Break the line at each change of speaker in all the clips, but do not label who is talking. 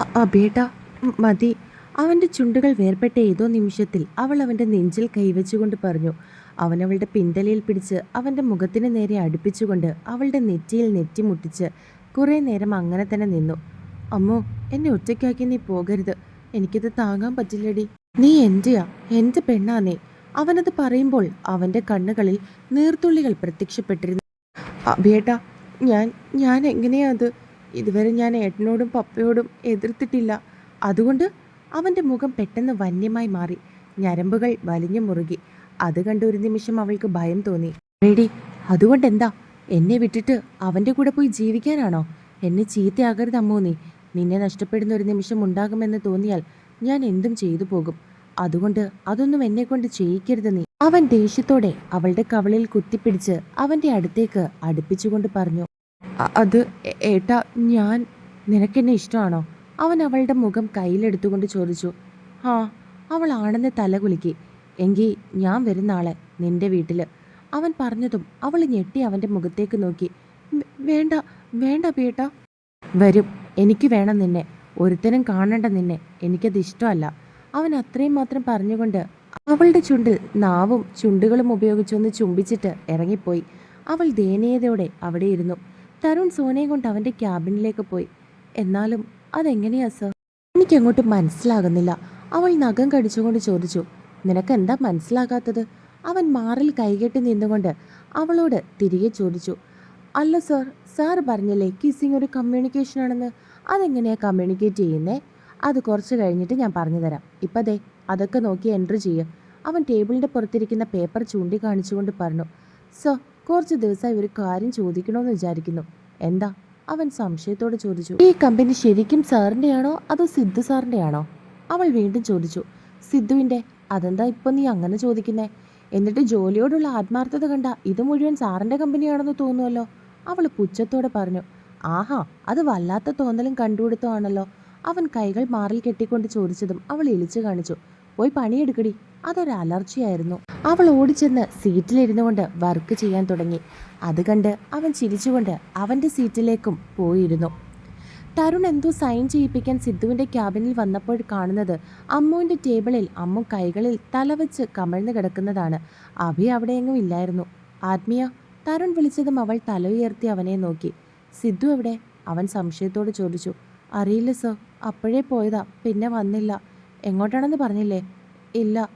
അബേട്ട മതി. അവന്റെ ചുണ്ടുകൾ വേർപെട്ട ഏതോ നിമിഷത്തിൽ അവൾ അവന്റെ നെഞ്ചിൽ കൈവച്ചുകൊണ്ട് പറഞ്ഞു. അവൻ അവളുടെ പിന്തലയിൽ പിടിച്ച് അവന്റെ മുഖത്തിന് നേരെ അടുപ്പിച്ചുകൊണ്ട് അവളുടെ നെറ്റിയിൽ നെറ്റിമുട്ടിച്ച് കുറേ നേരം അങ്ങനെ തന്നെ നിന്നു. അമ്മോ എന്നെ ഒറ്റയ്ക്കാക്കി നീ പോകരുത്. എനിക്കിത് താങ്ങാൻ പറ്റില്ലടി. നീ എന്റെയാ? എന്റെ പെണ്ണാ നീ. അവനത് പറയുമ്പോൾ അവന്റെ കണ്ണുകളിൽ നീർത്തുള്ളികൾ പ്രത്യക്ഷപ്പെട്ടിരുന്നു. അബേട്ട ഞാൻ ഞാൻ എങ്ങനെയാ അത്? ഇതുവരെ ഞാൻ ഏട്ടനോടും പപ്പയോടും എതിർത്തിട്ടില്ല. അതുകൊണ്ട് അവന്റെ മുഖം പെട്ടെന്ന് വന്യമായി മാറി. ഞരമ്പുകൾ വലിഞ്ഞു മുറുകി. അത് കണ്ട ഒരു നിമിഷം അവൾക്ക് ഭയം തോന്നി. റെഡി അതുകൊണ്ട് എന്താ എന്നെ വിട്ടിട്ട് അവന്റെ കൂടെ പോയി ജീവിക്കാനാണോ? എന്നെ ചീത്തയാകരുത് അമ്മോ നീ. നിന്നെ നഷ്ടപ്പെടുന്ന ഒരു നിമിഷം ഉണ്ടാകുമെന്ന് തോന്നിയാൽ ഞാൻ എന്തും ചെയ്തു പോകും. അതുകൊണ്ട് അതൊന്നും എന്നെ കൊണ്ട് ചെയ്യിക്കരുത് നീ. അവൻ ദേഷ്യത്തോടെ അവളുടെ കവളിൽ കുത്തിപ്പിടിച്ച് അവന്റെ അടുത്തേക്ക് അടുപ്പിച്ചുകൊണ്ട് പറഞ്ഞു. "അ- അത് ഏട്ടാ ഞാൻ നിനക്കെന്നെ ഇഷ്ടമാണോ? അവൻ അവളുടെ മുഖം കയ്യിലെടുത്തുകൊണ്ട് ചോദിച്ചു. ആ അവൾ ആണെന്ന് തലകുലുക്കി എങ്കിൽ ഞാൻ വരുന്ന ആളെ നിന്റെ വീട്ടിൽ അവൻ പറഞ്ഞതും അവൾ ഞെട്ടി അവന്റെ മുഖത്തേക്ക് നോക്കി. വേണ്ട വേണ്ട പേട്ട വരും എനിക്ക് വേണം നിന്നെ. ഒരുത്തനും കാണണ്ട നിന്നെ. എനിക്കത് ഇഷ്ടമല്ല. അവൻ അത്രയും മാത്രം പറഞ്ഞുകൊണ്ട് അവളുടെ ചുണ്ടിൽ നാവും ചുണ്ടുകളും ഉപയോഗിച്ചൊന്ന് ചുംബിച്ചിട്ട് ഇറങ്ങിപ്പോയി. അവൾ ദയനീയതയോടെ അവിടെ ഇരുന്നു. തരുൺ സോനയെ കൊണ്ട് അവന്റെ ക്യാബിനിലേക്ക് പോയി. എന്നാലും അതെങ്ങനെയാ സർ? എനിക്കങ്ങോട്ട് മനസ്സിലാകുന്നില്ല. അവൾ നഖം കടിച്ചുകൊണ്ട് ചോദിച്ചു നിനക്ക് എന്താ മനസ്സിലാകാത്തത്? അവൻ മാറിൽ കൈകെട്ടി നിന്നുകൊണ്ട് അവളോട് തിരികെ ചോദിച്ചു അല്ല സർ സാർ പറഞ്ഞില്ലേ കിസ്സിങ് ഒരു കമ്മ്യൂണിക്കേഷൻ ആണെന്ന്? അതെങ്ങനെയാ കമ്മ്യൂണിക്കേറ്റ് ചെയ്യുന്നേ? അത് കുറച്ച് കഴിഞ്ഞിട്ട് ഞാൻ പറഞ്ഞു തരാം. ഇപ്പം ദേ അതൊക്കെ നോക്കി എൻട്രി ചെയ്യുക അവൻ ടേബിളിന്റെ പുറത്തിരിക്കുന്ന പേപ്പർ ചൂണ്ടിക്കാണിച്ചുകൊണ്ട് പറഞ്ഞു സർ കുറച്ച് ദിവസമായി ഒരു കാര്യം ചോദിക്കണമെന്ന് വിചാരിക്കുന്നു. എന്താ? അവൻ സംശയത്തോടെ ചോദിച്ചു. ഈ കമ്പനി ശരിക്കും സാറിന്റെയാണോ അതോ സിദ്ധു സാറിന്റെയാണോ അവൾ വീണ്ടും ചോദിച്ചു. സിദ്ധുവിന്റെ അതെന്താ ഇപ്പം നീ അങ്ങനെ ചോദിക്കുന്നേ? എന്നിട്ട് ജോലിയോടുള്ള ആത്മാർത്ഥത കണ്ട ഇത് മുഴുവൻ സാറിന്റെ കമ്പനിയാണെന്ന് തോന്നുമല്ലോ അവൾ പുച്ഛത്തോടെ പറഞ്ഞു. ആഹാ അത് വല്ലാത്ത തോന്നലും കണ്ടുപിടുത്തമാണല്ലോ അവൻ കൈകൾ മാറിൽ കെട്ടിക്കൊണ്ട് ചോദിച്ചതും അവൾ ഇളിച്ചു കാണിച്ചു. പോയി പണിയെടുക്കടി. അതൊരു അലർച്ചയായിരുന്നു. അവൾ ഓടിച്ചെന്ന് സീറ്റിലിരുന്നു കൊണ്ട് വർക്ക് ചെയ്യാൻ തുടങ്ങി. അത് കണ്ട് അവൻ ചിരിച്ചുകൊണ്ട് അവന്റെ സീറ്റിലേക്കും പോയിരുന്നു. തരുൺ എന്തോ സൈൻ ചെയ്യിപ്പിക്കാൻ സിദ്ധുവിന്റെ ക്യാബിനിൽ വന്നപ്പോൾ കാണുന്നത് അമ്മുവിന്റെ ടേബിളിൽ അമ്മു കൈകളിൽ തലവെച്ച് കമഴ്ന്നു കിടക്കുന്നതാണ്. അഭി അവിടെയെങ്ങും ഇല്ലായിരുന്നു. ആത്മീയ തരുൺ വിളിച്ചതും അവൾ തല ഉയർത്തി അവനെ നോക്കി. സിദ്ധു എവിടെ? അവൻ സംശയത്തോട് ചോദിച്ചു. അറിയില്ല സർ. അപ്പോഴേ പോയതാ. പിന്നെ വന്നില്ല. എങ്ങോട്ടാണെന്ന് പറഞ്ഞില്ലേ? ഇല്ല.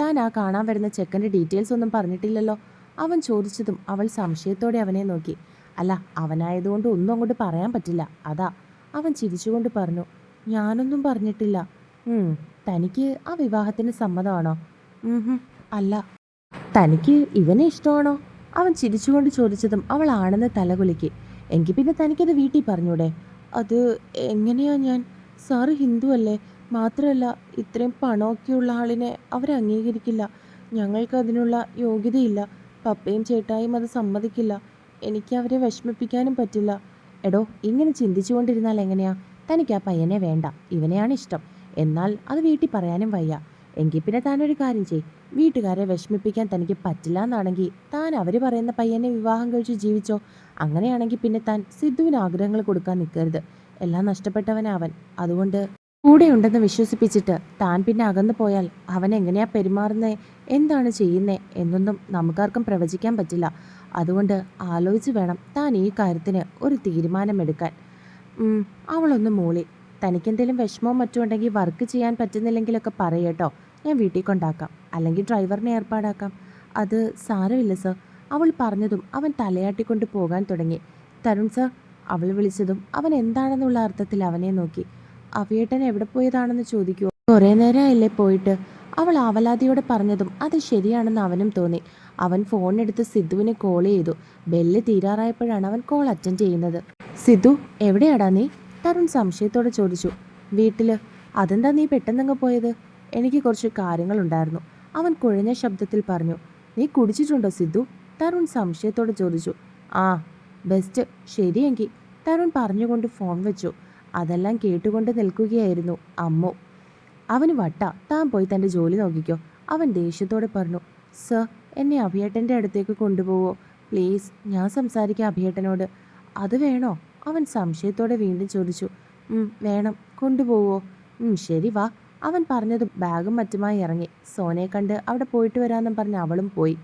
താൻ ആ കാണാൻ വരുന്ന ചെക്കന്റെ ഡീറ്റെയിൽസ് ഒന്നും പറഞ്ഞിട്ടില്ലല്ലോ. അവൻ ചോദിച്ചതും അവൾ സംശയത്തോടെ അവനെ നോക്കി. അല്ല അവനായതുകൊണ്ട് ഒന്നും അങ്ങോട്ട് പറയാൻ പറ്റില്ല. അതാ. അവൻ ചിരിച്ചുകൊണ്ട് പറഞ്ഞു ഞാനൊന്നും പറഞ്ഞിട്ടില്ല. തനിക്ക് ആ വിവാഹത്തിന് സമ്മതമാണോ? അല്ല. തനിക്ക് ഇവനെ ഇഷ്ടമാണോ? അവൻ ചിരിച്ചുകൊണ്ട് ചോദിച്ചതും അവൾ ആണെന്ന് തലകുലുക്കി. എങ്കിൽ പിന്നെ തനിക്കത് വീട്ടിൽ പറഞ്ഞൂടെ? അത് എങ്ങനെയാ ഞാൻ? സാറ് ഹിന്ദു അല്ലേ? മാത്രമല്ല ഇത്രയും പണമൊക്കെയുള്ള ആളിനെ അവർ അംഗീകരിക്കില്ല. ഞങ്ങൾക്ക് അതിനുള്ള യോഗ്യതയില്ല. പപ്പയും ചേട്ടായും അത് സമ്മതിക്കില്ല. എനിക്ക് അവരെ വിഷമിപ്പിക്കാനും പറ്റില്ല. എടോ ഇങ്ങനെ ചിന്തിച്ചുകൊണ്ടിരുന്നാൽ എങ്ങനെയാ? തനിക്ക് ആ പയ്യനെ വേണ്ട. ഇവനെയാണ് ഇഷ്ടം. എന്നാൽ അത് വീട്ടിൽ പറയാനും വയ്യ. എങ്കിൽ പിന്നെ താനൊരു കാര്യം ചെയ് വീട്ടുകാരെ വിഷമിപ്പിക്കാൻ തനിക്ക് പറ്റില്ല എന്നാണെങ്കിൽ താൻ അവർ പറയുന്ന പയ്യനെ വിവാഹം കഴിച്ച് ജീവിച്ചോ? അങ്ങനെയാണെങ്കിൽ പിന്നെ താൻ സിദ്ധുവിന് ആഗ്രഹങ്ങൾ കൊടുക്കാൻ നിൽക്കരുത് എല്ലാം നഷ്ടപ്പെട്ടവനാവൻ. അതുകൊണ്ട് കൂടെയുണ്ടെന്ന് വിശ്വസിപ്പിച്ചിട്ട് താൻ പിന്നെ അകന്നു പോയാൽ അവൻ എങ്ങനെയാ പെരുമാറുന്നേ? എന്താണ് ചെയ്യുന്നേ? എന്നൊന്നും നമുക്കാർക്കും പ്രവചിക്കാൻ പറ്റില്ല. അതുകൊണ്ട് ആലോചിച്ച് വേണം താൻ ഈ കാര്യത്തിന് ഒരു തീരുമാനമെടുക്കാൻ. അവളൊന്ന് മൂളി. തനിക്കെന്തെങ്കിലും വിഷമവും മറ്റും ഉണ്ടെങ്കിൽ വർക്ക് ചെയ്യാൻ പറ്റുന്നില്ലെങ്കിലൊക്കെ പറയട്ടോ ഞാൻ വീട്ടിൽ കൊണ്ടാക്കാം. അല്ലെങ്കിൽ ഡ്രൈവറിനെ ഏർപ്പാടാക്കാം. അത് സാരമില്ല സർ. അവൾ പറഞ്ഞതും അവൻ തലയാട്ടിക്കൊണ്ട് പോകാൻ തുടങ്ങി. തരുൺ സർ അവൾ വിളിച്ചതും അവൻ എന്താണെന്നുള്ള അർത്ഥത്തിൽ അവനെ നോക്കി. അവിയേട്ടൻ എവിടെ പോയതാണെന്ന് ചോദിക്കുമോ കുറേ നേരമായില്ലേ പോയിട്ട്. അവൾ ആവലാതിയോടെ പറഞ്ഞതും അത് ശരിയാണെന്ന് അവനും തോന്നി. അവൻ ഫോൺ എടുത്ത് സിദ്ധുവിനെ കോൾ ചെയ്തു. ബെല്ല് തീരാറായപ്പോഴാണ് അവൻ കോൾ അറ്റൻഡ് ചെയ്യുന്നത്. സിദ്ധു എവിടെയാടാ നീ? തരുൺ സംശയത്തോടെ ചോദിച്ചു. വീട്ടിൽ അതെന്താ നീ പെട്ടെന്നങ്ങ് പോയത്? എനിക്ക് കുറച്ച് കാര്യങ്ങളുണ്ടായിരുന്നു അവൻ കുഴഞ്ഞ ശബ്ദത്തിൽ പറഞ്ഞു. നീ കുടിച്ചിട്ടുണ്ടോ സിദ്ധു? തരുൺ സംശയത്തോടെ ചോദിച്ചു. ആ ബെസ്റ്റ് ശരിയെങ്കിൽ തരുൺ പറഞ്ഞുകൊണ്ട് ഫോൺ വെച്ചു. അതെല്ലാം കേട്ടുകൊണ്ട് നിൽക്കുകയായിരുന്നു അമ്മു. അവന് വട്ട താൻ പോയി തന്റെ ജോലി നോക്കിക്കോ അവൻ ദേഷ്യത്തോടെ പറഞ്ഞു. സർ എന്നെ അഭിയേട്ടന്റെ അടുത്തേക്ക് കൊണ്ടുപോവോ? പ്ലീസ് ഞാൻ സംസാരിക്കാം അഭിയേട്ടനോട്. അത് വേണോ? അവൻ സംശയത്തോടെ വീണ്ടും ചോദിച്ചു. വേണം കൊണ്ടുപോവോ? ശരി വാ. അവൻ പറഞ്ഞത് ബാഗും മറ്റുമായി ഇറങ്ങി. സോനയെ കണ്ട് അവിടെ പോയിട്ട് വരാമെന്നും പറഞ്ഞ് അവളും പോയി.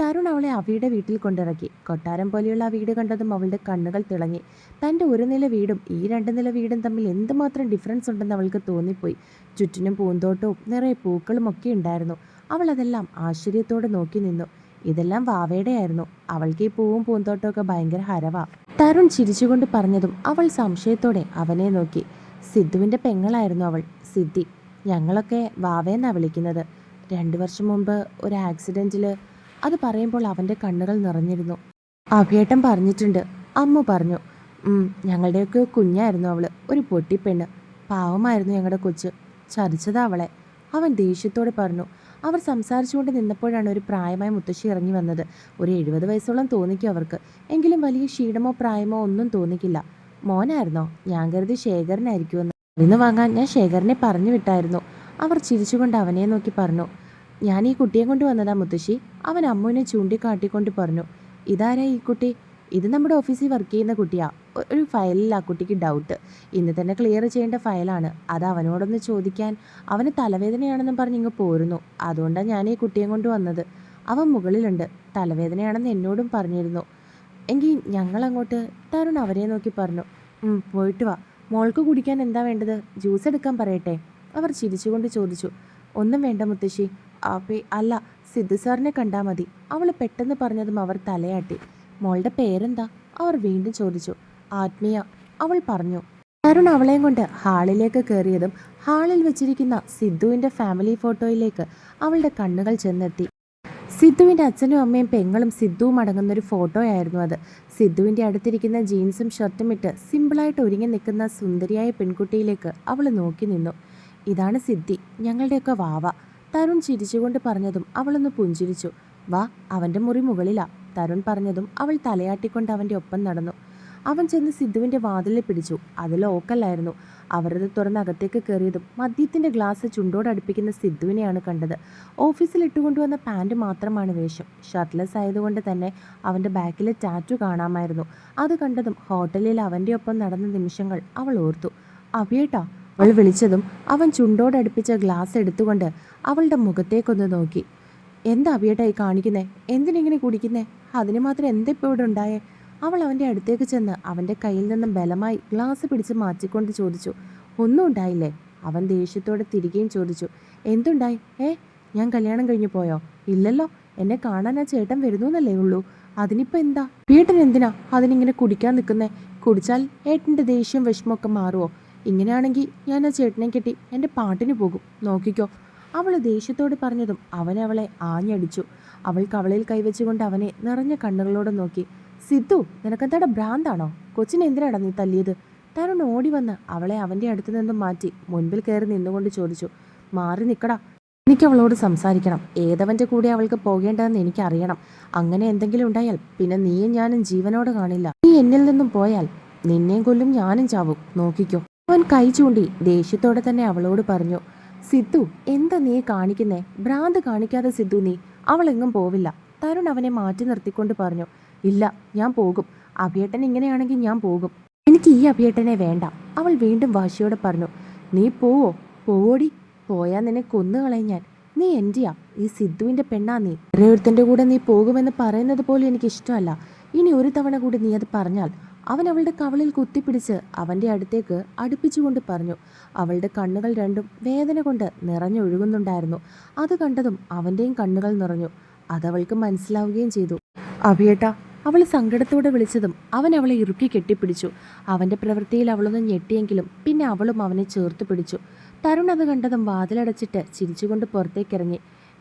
തരുൺ അവളെ അവിയുടെ വീട്ടിൽ കൊണ്ടിറക്കി. കൊട്ടാരം പോലെയുള്ള ആ വീട് കണ്ടതും അവളുടെ കണ്ണുകൾ തിളങ്ങി. തന്റെ ഒരു നില വീടും ഈ രണ്ട് നില വീടും തമ്മിൽ എന്തുമാത്രം ഡിഫറൻസ് ഉണ്ടെന്ന് അവൾക്ക് തോന്നിപ്പോയി. ചുറ്റിനും പൂന്തോട്ടവും നിറയെ പൂക്കളും ഒക്കെ ഉണ്ടായിരുന്നു. അവൾ അതെല്ലാം ആശ്ചര്യത്തോടെ നോക്കി നിന്നു. ഇതെല്ലാം വാവയുടെ ആയിരുന്നു അവൾക്ക് ഈ പൂവും പൂന്തോട്ടവും ഒക്കെ ഭയങ്കര ഹരവാ. തരുൺ ചിരിച്ചുകൊണ്ട് പറഞ്ഞതും അവൾ സംശയത്തോടെ അവനെ നോക്കി. സിദ്ധുവിന്റെ പെങ്ങളായിരുന്നു അവൾ. സിദ്ധി ഞങ്ങളൊക്കെ വാവയെന്നാണ് വിളിക്കുന്നത്. രണ്ടു വർഷം മുമ്പ് ഒരു ആക്സിഡന്റിൽ അത് പറയുമ്പോൾ അവന്റെ കണ്ണുകൾ നിറഞ്ഞിരുന്നു. അഭിയേട്ടൻ പറഞ്ഞിട്ടുണ്ട്. അമ്മു പറഞ്ഞു "ഉം, ഞങ്ങളുടെയൊക്കെ കുഞ്ഞായിരുന്നു അവൾ. ഒരു പൊട്ടിപ്പെണ്ണ് പാവമായിരുന്നു ഞങ്ങളുടെ കൊച്ച്. ചതിച്ചതാ അവളെ. അവൻ ദേഷ്യത്തോടെ പറഞ്ഞു അവർ സംസാരിച്ചുകൊണ്ട് നിന്നപ്പോഴാണ് ഒരു പ്രായമായ മുത്തശ്ശി ഇറങ്ങി വന്നത്. ഒരു എഴുപത് വയസ്സോളം തോന്നിക്കും അവർക്ക്. എങ്കിലും വലിയ ക്ഷീണമോ പ്രായമോ ഒന്നും തോന്നിക്കില്ല. മോനായിരുന്നോ? ഞാൻ കരുതി ശേഖരനായിരിക്കുമെന്ന്. മരുന്ന് വാങ്ങാൻ ഞാൻ ശേഖരനെ പറഞ്ഞു വിട്ടായിരുന്നു. അവർ ചിരിച്ചുകൊണ്ട് അവനെ നോക്കി പറഞ്ഞു ഞാൻ ഈ കുട്ടിയെ കൊണ്ട് വന്നതാ മുത്തശ്ശി. അവൻ അമ്മുവിനെ ചൂണ്ടിക്കാട്ടിക്കൊണ്ട് പറഞ്ഞു ഇതാരാ ഈ കുട്ടി? ഇത് നമ്മുടെ ഓഫീസിൽ വർക്ക് ചെയ്യുന്ന കുട്ടിയാ. ഒരു ഫയലിൽ ആ കുട്ടിക്ക് ഡൗട്ട് ഇന്ന് തന്നെ ക്ലിയർ ചെയ്യേണ്ട ഫയലാണ്. അത് അവനോടൊന്ന് ചോദിക്കാൻ. അവന് തലവേദനയാണെന്നും പറഞ്ഞ് ഇങ്ങ് പോരുന്നു. അതുകൊണ്ടാണ് ഞാൻ ഈ കുട്ടിയെ കൊണ്ട് വന്നത്. അവൻ മുകളിലുണ്ട്. തലവേദനയാണെന്ന് എന്നോടും പറഞ്ഞിരുന്നു. എങ്കിൽ ഞങ്ങളങ്ങോട്ട് തരുൺ അവരെ നോക്കി പറഞ്ഞു പോയിട്ട് വാ. മോൾക്ക് കുടിക്കാൻ എന്താ വേണ്ടത്? ജ്യൂസ് എടുക്കാൻ പറയട്ടെ. അവർ ചിരിച്ചുകൊണ്ട് ചോദിച്ചു ഒന്നും വേണ്ട മുത്തശ്ശി. അപ്പേ അല്ല സിദ്ധു സാറിനെ കണ്ടാൽ മതി. അവൾ പെട്ടെന്ന് പറഞ്ഞതും അവർ തലയാട്ടി. മോളുടെ പേരെന്താ? അവർ വീണ്ടും ചോദിച്ചു. ആത്മീയ അവൾ പറഞ്ഞു. തരുൺ അവളെയും കൊണ്ട് ഹാളിലേക്ക് കയറിയതും ഹാളിൽ വെച്ചിരിക്കുന്ന സിദ്ധുവിന്റെ ഫാമിലി ഫോട്ടോയിലേക്ക് അവളുടെ കണ്ണുകൾ ചെന്നെത്തി. സിദ്ധുവിന്റെ അച്ഛനും അമ്മയും പെങ്ങളും സിദ്ധുവും അടങ്ങുന്ന ഒരു ഫോട്ടോയായിരുന്നു അത്. സിദ്ധുവിന്റെ അടുത്തിരിക്കുന്ന ജീൻസും ഷർട്ടും ഇട്ട് സിമ്പിളായിട്ട് ഒരുങ്ങി നിൽക്കുന്ന സുന്ദരിയായ പെൺകുട്ടിയിലേക്ക് അവൾ നോക്കി നിന്നു. ഇതാണ് സിദ്ധി ഞങ്ങളുടെയൊക്കെ വാവ. തരുൺ ചിരിച്ചുകൊണ്ട് പറഞ്ഞതും അവളൊന്ന് പുഞ്ചിരിച്ചു. വാ അവന്റെ മുറി മുകളിലാ തരുൺ പറഞ്ഞതും അവൾ തലയാട്ടിക്കൊണ്ട് അവന്റെ ഒപ്പം നടന്നു. അവൻ ചെന്ന് സിദ്ധുവിന്റെ വാതിലിൽ പിടിച്ചു. അതിൽ ഓക്കല്ലായിരുന്നു അവരത് തുറന്ന് അകത്തേക്ക് കയറിയതും മദ്യത്തിന്റെ ഗ്ലാസ് ചുണ്ടോടടുപ്പിക്കുന്ന സിദ്ധുവിനെയാണ് കണ്ടത്. ഓഫീസിൽ ഇട്ടുകൊണ്ടുവന്ന പാന്റ് മാത്രമാണ് വേഷം. ഷർട്ട്ലെസ് ആയതുകൊണ്ട് തന്നെ അവന്റെ ബാക്കിലെ ടാറ്റു കാണാമായിരുന്നു. അത് കണ്ടതും ഹോട്ടലിൽ അവന്റെ ഒപ്പം നടന്ന നിമിഷങ്ങൾ അവൾ ഓർത്തു. അഭിയേട്ടാ അവൾ വിളിച്ചതും അവൻ ചുണ്ടോടടുപ്പിച്ച ഗ്ലാസ് എടുത്തുകൊണ്ട് അവളുടെ മുഖത്തേക്കൊന്ന് നോക്കി. എന്താ അഭിയേട്ടാ ഈ കാണിക്കുന്നേ? എന്തിനിങ്ങനെ കുടിക്കുന്നേ? അതിന് മാത്രം എന്താ ഇപ്പോൾ ഇവിടെ ഉണ്ടായേ? അവൾ അവന്റെ അടുത്തേക്ക് ചെന്ന് അവന്റെ കയ്യിൽ നിന്നും ബലമായി ഗ്ലാസ് പിടിച്ച് മാറ്റിക്കൊണ്ട് ചോദിച്ചു. ഒന്നും ഉണ്ടായില്ലേ? അവൻ ദേഷ്യത്തോടെ തിരികെയും ചോദിച്ചു. എന്തുണ്ടായി? ഏ ഞാൻ കല്യാണം കഴിഞ്ഞു പോയോ? ഇല്ലല്ലോ. എന്നെ കാണാൻ ആ ചേട്ടൻ വരുന്നു എന്നല്ലേ ഉള്ളൂ. അതിനിപ്പോൾ എന്താ? വീട്ടിനെന്തിനാ അതിനിങ്ങനെ കുടിക്കാൻ നിൽക്കുന്നേ? കുടിച്ചാൽ ഏട്ടന്റെ ദേഷ്യം വിഷമമൊക്കെ മാറുമോ ഇങ്ങനെയാണെങ്കിൽ ഞാൻ ആ ചേട്ടനെ കെട്ടി എന്റെ പാട്ടിന് പോകും. നോക്കിക്കോ. അവൾ ദേഷ്യത്തോട് പറഞ്ഞതും അവൻ അവളെ ആഞ്ഞടിച്ചു. അവൾ കവളിൽ കൈവച്ചുകൊണ്ട് അവനെ നിറഞ്ഞ കണ്ണുകളോട് നോക്കി. സിദ്ധു നിനക്കെന്താടെ ഭ്രാന്താണോ? കൊച്ചിനെ എന്തിനാടാ നീ തല്ലിയത്? തരുൺ ഓടി വന്ന് അവളെ അവന്റെ അടുത്ത് നിന്നും മാറ്റി മുൻപിൽ കയറി നിന്നുകൊണ്ട് ചോദിച്ചു. മാറി നിൽക്കടാ എനിക്ക് അവളോട് സംസാരിക്കണം. ഏതവന്റെ കൂടെ അവൾക്ക് പോകേണ്ടതെന്ന് എനിക്കറിയണം. അങ്ങനെ എന്തെങ്കിലും ഉണ്ടായാൽ പിന്നെ നീയും ഞാനും ജീവനോട് കാണില്ല. നീ എന്നിൽ നിന്നും പോയാൽ നിന്നെയും കൊല്ലും ഞാനും ചാവും. നോക്കിക്കോ. അവൻ കൈ ചൂണ്ടി ദേഷ്യത്തോടെ തന്നെ അവളോട് പറഞ്ഞു സിദ്ധു എന്താ നീ കാണിക്കുന്നേ? ഭ്രാന്ത് കാണിക്കാതെ സിദ്ധു നീ. അവൾ എങ്ങും പോവില്ല. തരുൺ അവനെ മാറ്റി നിർത്തിക്കൊണ്ട് പറഞ്ഞു ഇല്ല ഞാൻ പോകും. അഭിയേട്ടൻ ഇങ്ങനെയാണെങ്കിൽ ഞാൻ പോകും. എനിക്ക് ഈ അഭിയേട്ടനെ വേണ്ട. അവൾ വീണ്ടും വാശിയോടെ പറഞ്ഞു നീ പോവോ? പോടി പോയാൽ നിന്നെ കൊന്നുകളയും ഞാൻ. നീ എന്റെയാ ഈ സിദ്ധുവിന്റെ പെണ്ണാ നീ. ഓരോരുത്തന്റെ കൂടെ നീ പോകുമെന്ന് പറയുന്നത് പോലും എനിക്കിഷ്ടമല്ല. ഇനി ഒരു തവണ കൂടി നീ അത് പറഞ്ഞാൽ അവൻ അവളുടെ കവളിൽ കുത്തിപ്പിടിച്ച് അവന്റെ അടുത്തേക്ക് അടുപ്പിച്ചുകൊണ്ട് പറഞ്ഞു അവളുടെ കണ്ണുകൾ രണ്ടും വേദന കൊണ്ട് നിറഞ്ഞൊഴുകുന്നുണ്ടായിരുന്നു. അത് കണ്ടതും അവന്റെയും കണ്ണുകൾ നിറഞ്ഞു. അതവൾക്ക് മനസ്സിലാവുകയും ചെയ്തു. അഭിയേട്ട അവൾ സങ്കടത്തോടെ വിളിച്ചതും അവൻ അവളെ ഇറുക്കി കെട്ടിപ്പിടിച്ചു. അവന്റെ പ്രവൃത്തിയിൽ അവളൊന്ന് ഞെട്ടിയെങ്കിലും പിന്നെ അവളും അവനെ ചേർത്ത് പിടിച്ചു. തരുൺ അത് കണ്ടതും വാതിലടച്ചിട്ട് ചിരിച്ചുകൊണ്ട് പുറത്തേക്കിറങ്ങി.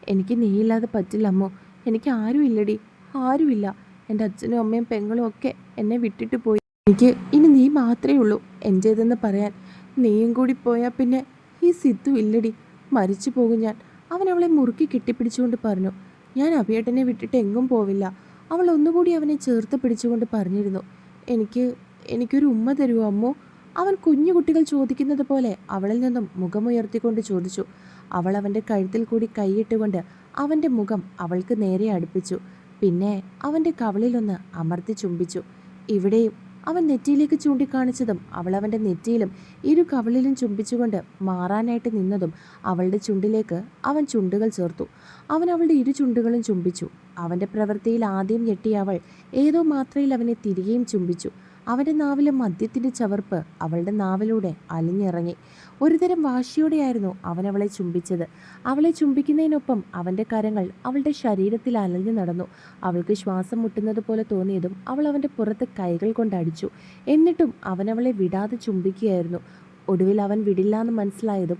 എനിക്ക് നീയില്ലാതെ പറ്റില്ല അമ്മോ. എനിക്ക് ആരും ഇല്ലടി ആരുമില്ല. എന്റെ അച്ഛനും അമ്മയും പെങ്ങളും ഒക്കെ എന്നെ വിട്ടിട്ട് പോയി. എനിക്ക് ഇനി നീ മാത്രമേ ഉള്ളൂ. എന്റേതെന്ന് പറയാൻ നീയും കൂടി പോയാൽ പിന്നെ ഈ സിദ്ധു ഇല്ലടി. മരിച്ചു പോകും ഞാൻ. അവൻ അവളെ മുറുക്കി കെട്ടിപ്പിടിച്ചുകൊണ്ട് പറഞ്ഞു. ഞാൻ അഭിയേട്ടനെ വിട്ടിട്ട് എങ്ങും പോവില്ല. അവൾ ഒന്നുകൂടി അവനെ ചേർത്ത് പിടിച്ചുകൊണ്ട് പറഞ്ഞിരുന്നു. എനിക്ക് എനിക്കൊരു ഉമ്മ തരുമോ അമ്മോ? അവൻ കുഞ്ഞു കുട്ടികൾ ചോദിക്കുന്നത് പോലെ അവളിൽ നിന്നും മുഖമുയർത്തിക്കൊണ്ട് ചോദിച്ചു. അവൾ അവന്റെ കഴുത്തിൽ കൂടി കൈയിട്ടുകൊണ്ട് അവന്റെ മുഖം അവൾക്ക് നേരെ അടുപ്പിച്ചു. പിന്നെ അവന്റെ കവളിലൊന്ന് അമർത്തി ചുംബിച്ചു. ഇവിടെയും അവൻ നെറ്റിയിലേക്ക് ചൂണ്ടിക്കാണിച്ചതും അവൾ അവന്റെ നെറ്റിയിലും ഇരു കവളിലും ചുംബിച്ചുകൊണ്ട് മാറാനായിട്ട് നിന്നതും അവളുടെ ചുണ്ടിലേക്ക് അവൻ ചുണ്ടുകൾ ചേർത്തു. അവൻ അവളുടെ ഇരു ചുണ്ടുകളും ചുംബിച്ചു. അവന്റെ പ്രവൃത്തിയിൽ ആദ്യം ഞെട്ടിയ അവൾ ഏതോ മാത്രയിൽ അവനെ തിരികെയും ചുംബിച്ചു. അവന്റെ നാവിലെ മദ്യത്തിന്റെ ചവർപ്പ് അവളുടെ നാവിലൂടെ അലിഞ്ഞിറങ്ങി. ഒരുതരം വാശിയോടെയായിരുന്നു അവൻ അവളെ ചുംബിച്ചത്. അവളെ ചുംബിക്കുന്നതിനൊപ്പം അവന്റെ കരങ്ങൾ അവളുടെ ശരീരത്തിൽ അലഞ്ഞു നടന്നു. അവൾക്ക് ശ്വാസം മുട്ടുന്നത് പോലെ തോന്നിയതും അവൾ അവന്റെ പുറത്ത് കൈകൾ കൊണ്ടടിച്ചു എന്നിട്ടും അവൻ അവളെ വിടാതെ ചുംബിക്കുകയായിരുന്നു. ഒടുവിൽ അവൻ വിടില്ല എന്ന് മനസ്സിലായതും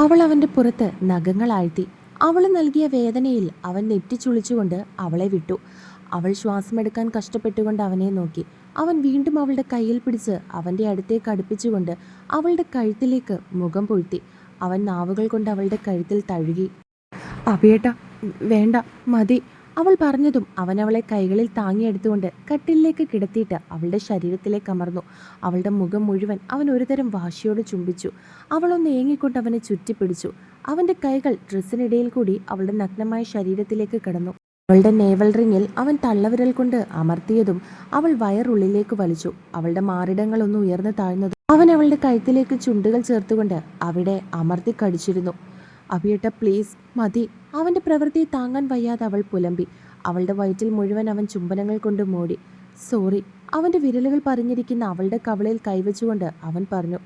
അവൾ അവന്റെ പുറത്ത് നഖങ്ങൾ ആഴ്ത്തി. അവൾ നൽകിയ വേദനയിൽ അവൻ നെറ്റിച്ചുളിച്ചുകൊണ്ട് അവളെ വിട്ടു. അവൾ ശ്വാസമെടുക്കാൻ കഷ്ടപ്പെട്ടുകൊണ്ട് അവനെ നോക്കി. അവൻ വീണ്ടും അവളുടെ കയ്യിൽ പിടിച്ച് അവന്റെ അടുത്തേക്ക് അടുപ്പിച്ചുകൊണ്ട് അവളുടെ കഴുത്തിലേക്ക് മുഖം പൊഴുത്തി. അവൻ നാവുകൾ കൊണ്ട് അവളുടെ കഴുത്തിൽ തഴുകി. അഭിയേട്ട വേണ്ട മതി അവൾ പറഞ്ഞതും അവൻ അവളെ കൈകളിൽ താങ്ങിയെടുത്തുകൊണ്ട് കട്ടിലിലേക്ക് കിടത്തിയിട്ട് അവളുടെ ശരീരത്തിലേക്ക് അമർന്നു. അവളുടെ മുഖം മുഴുവൻ അവൻ ഒരുതരം വാശിയോട് ചുംബിച്ചു. അവളൊന്ന് ഏങ്ങിക്കൊണ്ട് അവനെ ചുറ്റിപ്പിടിച്ചു. അവന്റെ കൈകൾ ഡ്രസ്സിനിടയിൽ കൂടി അവളുടെ നഗ്നമായ ശരീരത്തിലേക്ക് കടന്നു. അവളുടെ നേവൽ റിങ്ങിൽ അവൻ തള്ളവിരൽ കൊണ്ട് അമർത്തിയതും അവൾ വയറുള്ളിലേക്ക് വലിച്ചു. അവളുടെ മാറിടങ്ങളൊന്ന് ഉയർന്നു താഴ്ന്നതും അവൻ അവളുടെ കഴുത്തിലേക്ക് ചുണ്ടുകൾ ചേർത്തുകൊണ്ട് അവിടെ അമർത്തി കടിച്ചിരുന്നു. അഭിയേട്ട പ്ലീസ് മതി. അവന്റെ പ്രവൃത്തി താങ്ങാൻ വയ്യാതെ അവൾ പുലമ്പി. അവളുടെ വയറ്റിൽ മുഴുവൻ അവൻ ചുംബനങ്ങൾ കൊണ്ട് മൂടി. സോറി അവന്റെ വിരലുകൾ പറഞ്ഞിരിക്കുന്ന അവളുടെ കവളയിൽ കൈവച്ചുകൊണ്ട് അവൻ പറഞ്ഞു.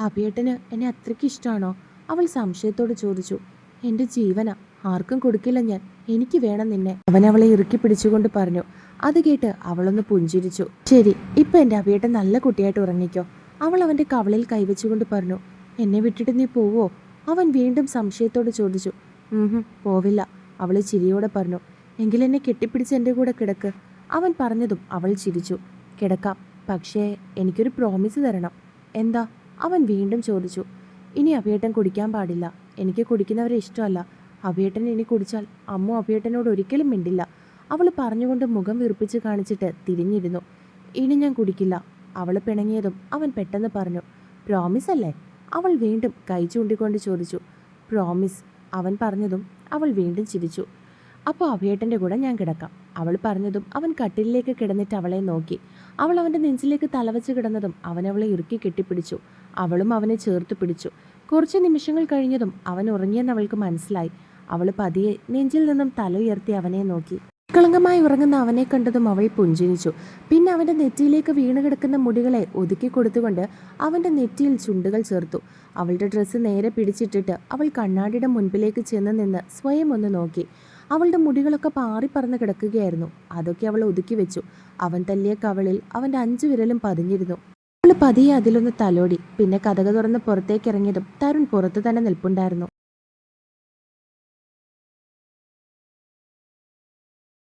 അഭിയേട്ടന് എന്നെ അത്രയ്ക്ക് ഇഷ്ടമാണോ അവൾ സംശയത്തോട് ചോദിച്ചു. എന്റെ ജീവന. ആർക്കും കൊടുക്കില്ല ഞാൻ. എനിക്ക് വേണം നിന്നെ. അവൻ അവളെ ഇറുക്കി പിടിച്ചുകൊണ്ട് പറഞ്ഞു. അത് കേട്ട് അവളൊന്ന് പുഞ്ചിരിച്ചു. ശരി ഇപ്പൊ എന്റെ അഭിയേട്ടൻ നല്ല കുട്ടിയായിട്ട് ഉറങ്ങിക്കോ. അവൾ അവന്റെ കവളിൽ കൈവച്ചുകൊണ്ട് പറഞ്ഞു. എന്നെ വിട്ടിട്ട് നീ പോവോ? അവൻ വീണ്ടും സംശയത്തോട് ചോദിച്ചു. പോവില്ല. അവൾ ചിരിയോടെ പറഞ്ഞു. എങ്കിലെന്നെ കെട്ടിപ്പിടിച്ച് എന്റെ കൂടെ കിടക്ക്. അവൻ പറഞ്ഞതും അവൾ ചിരിച്ചു. കിടക്കാം. പക്ഷേ എനിക്കൊരു പ്രോമിസ് തരണം. എന്താ? അവൻ വീണ്ടും ചോദിച്ചു. ഇനി അഭിയേട്ടൻ കുടിക്കാൻ പാടില്ല. എനിക്ക് കുടിക്കുന്നവരെ ഇഷ്ടമല്ല. അഭിയേട്ടൻ ഇനി കുടിച്ചാൽ അമ്മ അഭിയേട്ടനോട് ഒരിക്കലും മിണ്ടില്ല. അവൾ പറഞ്ഞുകൊണ്ട് മുഖം വീർപ്പിച്ച് കാണിച്ചിട്ട് തിരിഞ്ഞിരുന്നു. ഇനി ഞാൻ കുടിക്കില്ല. അവൾ പിണങ്ങിയതും അവൻ പെട്ടെന്ന് പറഞ്ഞു പ്രോമിസ് അല്ലേ? അവൾ വീണ്ടും കൈ ചൂണ്ടിക്കൊണ്ട് ചോദിച്ചു പ്രോമിസ് അവൻ പറഞ്ഞതും അവൾ വീണ്ടും ചിരിച്ചു. അപ്പോൾ അഭിയേട്ടന്റെ കൂടെ ഞാൻ കിടക്കാം. അവൾ പറഞ്ഞതും അവൻ കട്ടിലിലേക്ക് കിടന്നിട്ട് അവളെ നോക്കി. അവൾ അവന്റെ നെഞ്ചിലേക്ക് തലവച്ച് കിടന്നതും അവൻ അവളെ ഇറുക്കി കെട്ടിപ്പിടിച്ചു. അവളും അവനെ ചേർത്ത് പിടിച്ചു. കുറച്ച് നിമിഷങ്ങൾ കഴിഞ്ഞതും അവൻ ഉറങ്ങിയെന്ന് അവൾക്ക് മനസ്സിലായി. അവൾ പതിയെ നെഞ്ചിൽ നിന്നും തല ഉയർത്തി അവനെ നോക്കി. കളങ്കമായി ഉറങ്ങുന്ന അവനെ കണ്ടതും അവൾ പുഞ്ചിരിച്ചു. പിന്നെ അവന്റെ നെറ്റിയിലേക്ക് വീണ് കിടക്കുന്ന മുടികളെ ഒതുക്കി കൊടുത്തുകൊണ്ട് അവന്റെ നെറ്റിയിൽ ചുണ്ടുകൾ ചേർത്തു. അവളുടെ ഡ്രസ്സ് നേരെ പിടിച്ചിട്ടിട്ട് അവൾ കണ്ണാടിയുടെ മുൻപിലേക്ക് ചെന്ന് നിന്ന് സ്വയം ഒന്ന് നോക്കി. അവളുടെ മുടികളൊക്കെ പാറി പാറിപ്പറന്ന് കിടക്കുകയായിരുന്നു. അതൊക്കെ അവൾ ഒതുക്കി വെച്ചു. അവൻ തല്ലിയ കവളിൽ അവന്റെ അഞ്ചു വിരലും പതിഞ്ഞിരുന്നു. അവൾ പതിയെ അതിലൊന്ന് തലോടി. പിന്നെ കഥക തുറന്ന് പുറത്തേക്ക് ഇറങ്ങിയതും തരുൺ പുറത്ത് തന്നെ നിൽപ്പുണ്ടായിരുന്നു.